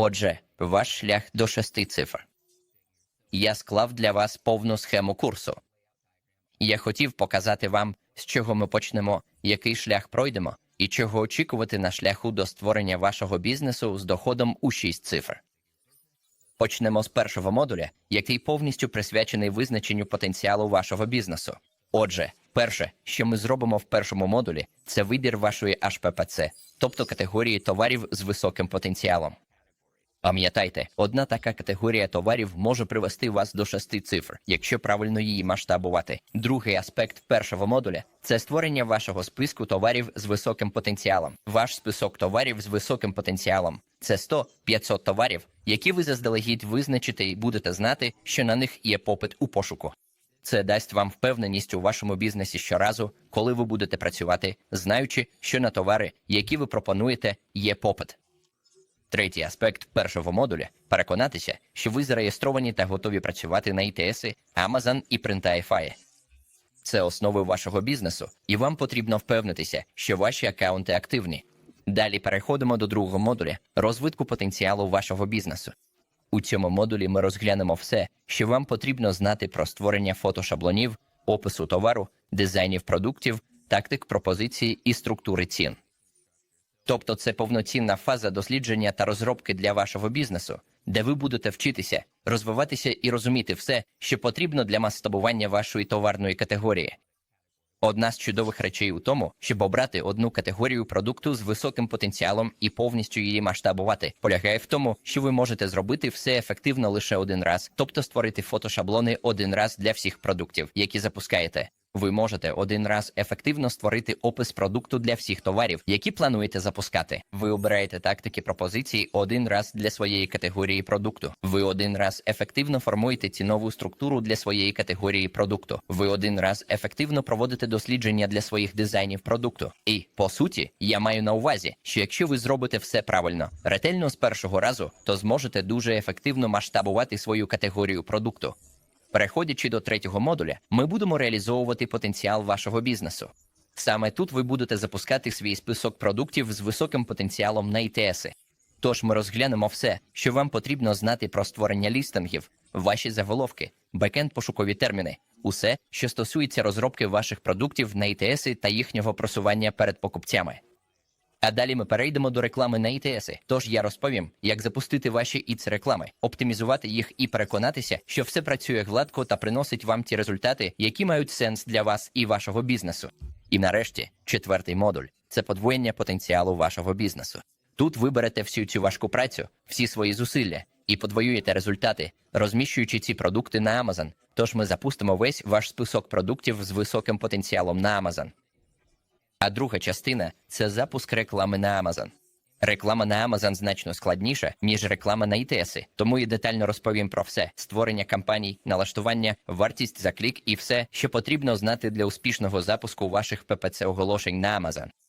Отже, ваш шлях до шести цифр. Я склав для вас повну схему курсу. Я хотів показати вам, з чого ми почнемо, який шлях пройдемо і чого очікувати на шляху до створення вашого бізнесу з доходом у 6 цифр. Почнемо з першого модуля, який повністю присвячений визначенню потенціалу вашого бізнесу. Отже, перше, що ми зробимо в першому модулі, це вибір вашої HPPC, тобто категорії товарів з високим потенціалом. Пам'ятайте, одна така категорія товарів може привести вас до шести цифр, якщо правильно її масштабувати. Другий аспект першого модуля це створення вашого списку товарів з високим потенціалом. Ваш список товарів з високим потенціалом це 100-500 товарів, які ви заздалегідь визначите і будете знати, що на них є попит у пошуку. Це дасть вам впевненість у вашому бізнесі щоразу, коли ви будете працювати, знаючи, що на товари, які ви пропонуєте, є попит. Третій аспект першого модуля переконатися, що ви зареєстровані та готові працювати на ITS, Amazon і Printify. Це основи вашого бізнесу, і вам потрібно впевнитися, що ваші акаунти активні. Далі переходимо до другого модуля розвитку потенціалу вашого бізнесу. У цьому модулі ми розглянемо все, що вам потрібно знати про створення фотошаблонів, опису товару, дизайнів продуктів, тактик пропозиції і структури цін. Тобто це повноцінна фаза дослідження та розробки для вашого бізнесу, де ви будете вчитися, розвиватися і розуміти все, що потрібно для масштабування вашої товарної категорії. Одна з чудових речей у тому, щоб обрати одну категорію продукту з високим потенціалом і повністю її масштабувати, полягає в тому, що ви можете зробити все ефективно лише один раз, тобто створити фотошаблони один раз для всіх продуктів, які запускаєте. Ви можете один раз ефективно створити опис продукту для всіх товарів, які плануєте запускати. Ви обираєте тактики пропозиції один раз для своєї категорії продукту. Ви один раз ефективно формуєте цінову структуру для своєї категорії продукту. Ви один раз ефективно проводите дослідження для своїх дизайнів продукту. І по суті, я маю на увазі, що якщо ви зробите все правильно, ретельно з першого разу, то зможете дуже ефективно масштабувати свою категорію продукту. Переходячи до третього модуля, ми будемо реалізовувати потенціал вашого бізнесу. Саме тут ви будете запускати свій список продуктів з високим потенціалом на ІТСи. Тож ми розглянемо все, що вам потрібно знати про створення лістингів, ваші заголовки, бекенд пошукові терміни, усе, що стосується розробки ваших продуктів на ІТСи та їхнього просування перед покупцями. А далі ми перейдемо до реклами на ІТСи. Тож я розповім, як запустити ваші іц реклами, оптимізувати їх і переконатися, що все працює гладко та приносить вам ті результати, які мають сенс для вас і вашого бізнесу. І нарешті, четвертий модуль це подвоєння потенціалу вашого бізнесу. Тут ви берете всю цю важку працю, всі свої зусилля і подвоюєте результати, розміщуючи ці продукти на Amazon. Тож ми запустимо весь ваш список продуктів з високим потенціалом на Amazon. А друга частина це запуск реклами на Amazon. Реклама на Amazon значно складніша, ніж реклама на ITS, тому і детально розповім про все: створення кампаній, налаштування, вартість за клік і все, що потрібно знати для успішного запуску ваших ППЦ оголошень на Amazon.